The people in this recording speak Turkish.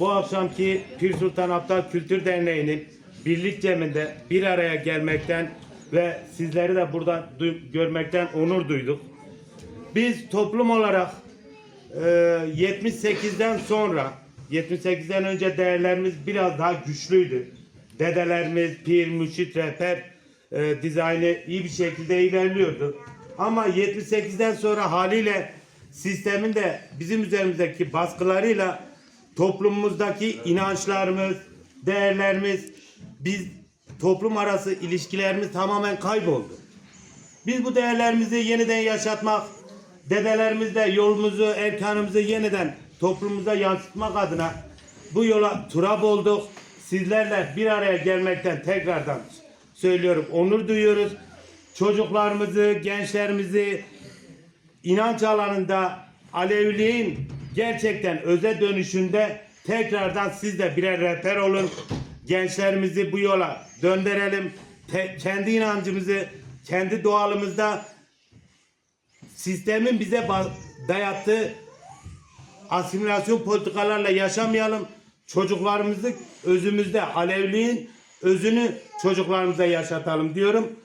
bu akşamki Pir Sultan Abdal Kültür Derneği'nin birlik ceminde bir araya gelmekten ve sizleri de burada görmekten onur duyduk. Biz toplum olarak e, 78'den sonra 78'den önce değerlerimiz biraz daha güçlüydü. Dedelerimiz, pir, mürşit, rehber e, dizaynı iyi bir şekilde ilerliyordu. Ama 78'den sonra haliyle sistemin de bizim üzerimizdeki baskılarıyla toplumumuzdaki inançlarımız, değerlerimiz, biz toplum arası ilişkilerimiz tamamen kayboldu. Biz bu değerlerimizi yeniden yaşatmak, dedelerimizle yolumuzu, erkanımızı yeniden toplumumuza yansıtmak adına bu yola turab olduk. Sizlerle bir araya gelmekten tekrardan söylüyorum. Onur duyuyoruz. Çocuklarımızı, gençlerimizi inanç alanında Aleviliğin gerçekten öze dönüşünde tekrardan siz de birer rehber olun. Gençlerimizi bu yola döndürelim. Te- kendi inancımızı, kendi doğalımızda sistemin bize dayattığı asimilasyon politikalarla yaşamayalım. Çocuklarımızı özümüzde Alevliğin özünü çocuklarımıza yaşatalım diyorum.